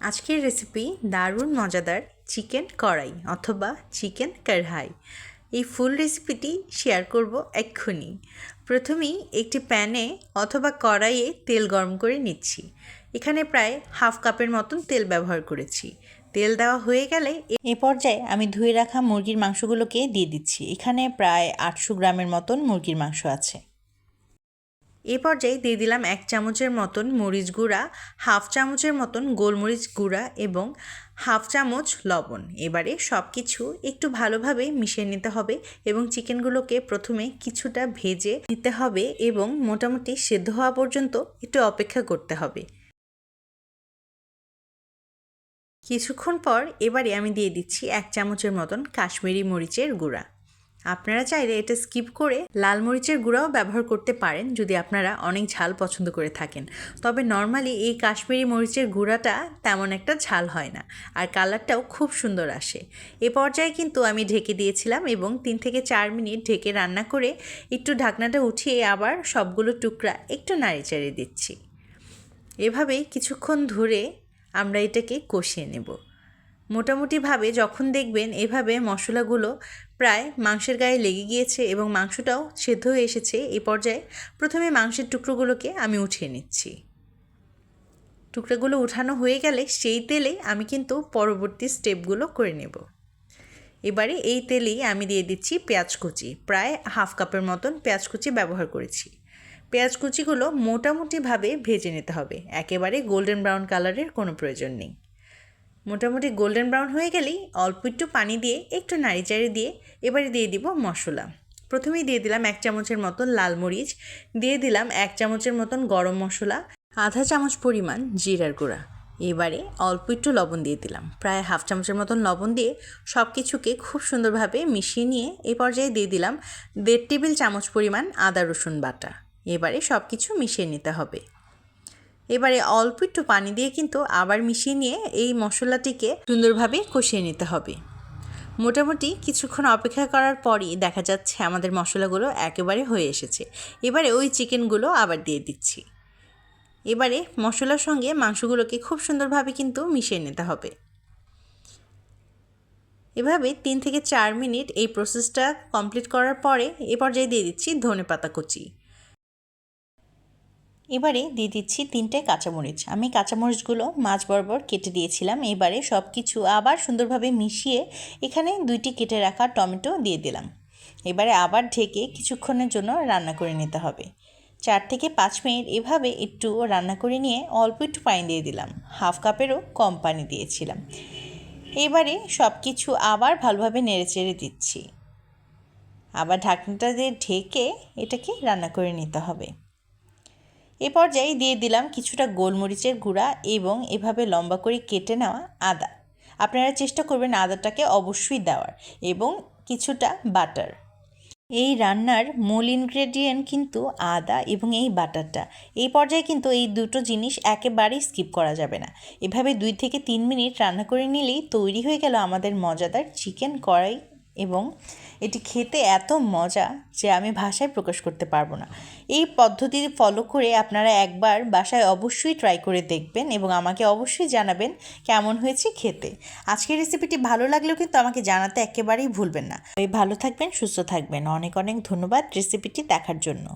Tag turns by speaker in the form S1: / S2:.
S1: আজকের রেসিপি দারুণ মজাদার চিকেন কড়াই অথবা চিকেন কারহাই এই ফুল রেসিপিটি শেয়ার করব এক্ষুনি। প্রথমেই একটি প্যানে অথবা কড়াইয়ে তেল গরম করে নিচ্ছি। এখানে প্রায় হাফ কাপের মতন তেল ব্যবহার করেছি। তেল দেওয়া হয়ে গেলে এ পর্যায়ে আমি ধুয়ে রাখা মুরগির মাংসগুলোকে দিয়ে দিচ্ছি। এখানে প্রায় আটশো গ্রামের মতন মুরগির মাংস আছে। এ পর্যায়ে দিয়ে দিলাম এক চামচের মতন মরিচ গুঁড়া, হাফ চামচের মতন গোলমরিচ গুঁড়া এবং হাফ চামচ লবণ। এবারে সব কিছু একটু ভালোভাবে মিশিয়ে নিতে হবে এবং চিকেনগুলোকে প্রথমে কিছুটা ভেজে নিতে হবে এবং মোটামুটি সেদ্ধ হওয়া পর্যন্ত একটু অপেক্ষা করতে হবে। কিছুক্ষণ পর এবারে আমি দিয়ে দিচ্ছি এক চামচের মতন কাশ্মীরি মরিচের গুঁড়া। আপনারা চাইলে এটা স্কিপ করে লাল মরিচের গুঁড়াও ব্যবহার করতে পারেন যদি আপনারা অনেক ঝাল পছন্দ করে থাকেন। তবে নর্মালি এই কাশ্মীরি মরিচের গুঁড়াটা তেমন একটা ঝাল হয় না আর কালারটাও খুব সুন্দর আসে। এ পর্যায়ে কিন্তু আমি ঢেকে দিয়েছিলাম এবং তিন থেকে চার মিনিট ঢেকে রান্না করে একটু ঢাকনাটা উঠিয়ে আবার সবগুলো টুকরা একটু নাড়ি চাড়িয়ে দিচ্ছি। এভাবেই কিছুক্ষণ ধরে আমরা এটাকে কষিয়ে নেব। মোটামুটিভাবে যখন দেখবেন এভাবে মশলাগুলো প্রায় মাংসের গায়ে লেগে গিয়েছে এবং মাংসটাও সেদ্ধ হয়ে এসেছে এই পর্যায়ে প্রথমে মাংসের টুকরোগুলোকে আমি উঠিয়ে নিচ্ছি। টুকরোগুলো উঠানো হয়ে গেলে সেই তেলে আমি কিন্তু পরবর্তী স্টেপগুলো করে নেব। এবারে এই তেলেই আমি দিয়ে দিচ্ছি পেঁয়াজ কুচি, প্রায় হাফ কাপের মতন পেঁয়াজ কুচি ব্যবহার করেছি। পেঁয়াজ কুচিগুলো মোটামুটিভাবে ভেজে নিতে হবে, একেবারে গোল্ডেন ব্রাউন কালারের কোনো প্রয়োজন নেই। মোটামুটি গোল্ডেন ব্রাউন হয়ে গেলেই অল্প একটু পানি দিয়ে, একটু নাড়িচাড়ি দিয়ে এবারে দিয়ে দিব মশলা। প্রথমেই দিয়ে দিলাম এক চামচের মতন লাল মরিচ, দিয়ে দিলাম এক চামচের মতন গরম মশলা, আধা চামচ পরিমাণ জিরার গুঁড়া। এবারে অল্প একটু লবণ দিয়ে দিলাম। প্রায় হাফ চামচের মতন লবণ দিয়ে সব কিছুকে খুব সুন্দরভাবে মিশিয়ে নিয়ে এ পর্যায়ে দিয়ে দিলাম দেড় টেবিল চামচ পরিমাণ আদা রসুন বাটা। এবারে সব কিছু মিশিয়ে নিতে হবে। এবারে অল্প একটু পানি দিয়ে কিন্তু আবার মিশিয়ে নিয়ে এই মশলাটিকে সুন্দরভাবে কষিয়ে নিতে হবে। মোটামুটি কিছুক্ষণ অপেক্ষা করার পরই দেখা যাচ্ছে আমাদের মশলাগুলো একেবারে হয়ে এসেছে। এবারে ওই চিকেনগুলো আবার দিয়ে দিচ্ছি। এবারে মশলার সঙ্গে মাংসগুলোকে খুব সুন্দরভাবে কিন্তু মিশিয়ে নিতে হবে। এভাবে তিন থেকে চার মিনিট এই প্রসেসটা কমপ্লিট করার পরে এ পর্যায়ে দিয়ে দিচ্ছি ধনে পাতা কুচি। এবারে দিয়ে দিচ্ছি তিনটে কাঁচামরিচ। আমি কাঁচামরিচগুলো মাছ বরাবর কেটে দিয়েছিলাম। এবারে সব কিছু আবার সুন্দরভাবে মিশিয়ে এখানে দুইটি কেটে রাখা টমেটো দিয়ে দিলাম। এবারে আবার ঢেকে কিছুক্ষণের জন্য রান্না করে নিতে হবে। চার থেকে পাঁচ মিনিট এভাবে একটু রান্না করে নিয়ে অল্প একটু পানি দিয়ে দিলাম। হাফ কাপেরও কম পানি দিয়েছিলাম। এবারে সব কিছু আবার ভালোভাবে নেড়ে চেড়ে দিচ্ছি। আবার ঢাকনাটা দিয়ে ঢেকে এটাকে রান্না করে নিতে হবে। এ পর্যায়ে দিয়ে দিলাম কিছুটা গোলমরিচের গুঁড়া এবং এভাবে লম্বা করে কেটে নেওয়া আদা। আপনারা চেষ্টা করবেন আদাটাকে অবশ্যই দেওয়ার এবং কিছুটা বাটার। এই রান্নার মূল ইনগ্রেডিয়েন্ট কিন্তু আদা এবং এই বাটারটা। এই পর্যায়ে কিন্তু এই দুটো জিনিস একেবারেই স্কিপ করা যাবে না। এভাবে দুই থেকে তিন মিনিট রান্না করে নিলেই তৈরি হয়ে গেল আমাদের মজাদার চিকেন কড়াই এবং এটি খেতে এত মজা যে আমি ভাষায় প্রকাশ করতে পারব না। এই পদ্ধতি ফলো করে আপনারা একবার বাসায় অবশ্যই ট্রাই করে দেখবেন এবং আমাকে অবশ্যই জানাবেন কেমন হয়েছে খেতে। আজকের রেসিপিটি ভালো লাগলেও কিন্তু আমাকে জানাতে একেবারেই ভুলবেন না। ভালো থাকবেন, সুস্থ থাকবেন। অনেক অনেক ধন্যবাদ রেসিপিটি দেখার জন্য।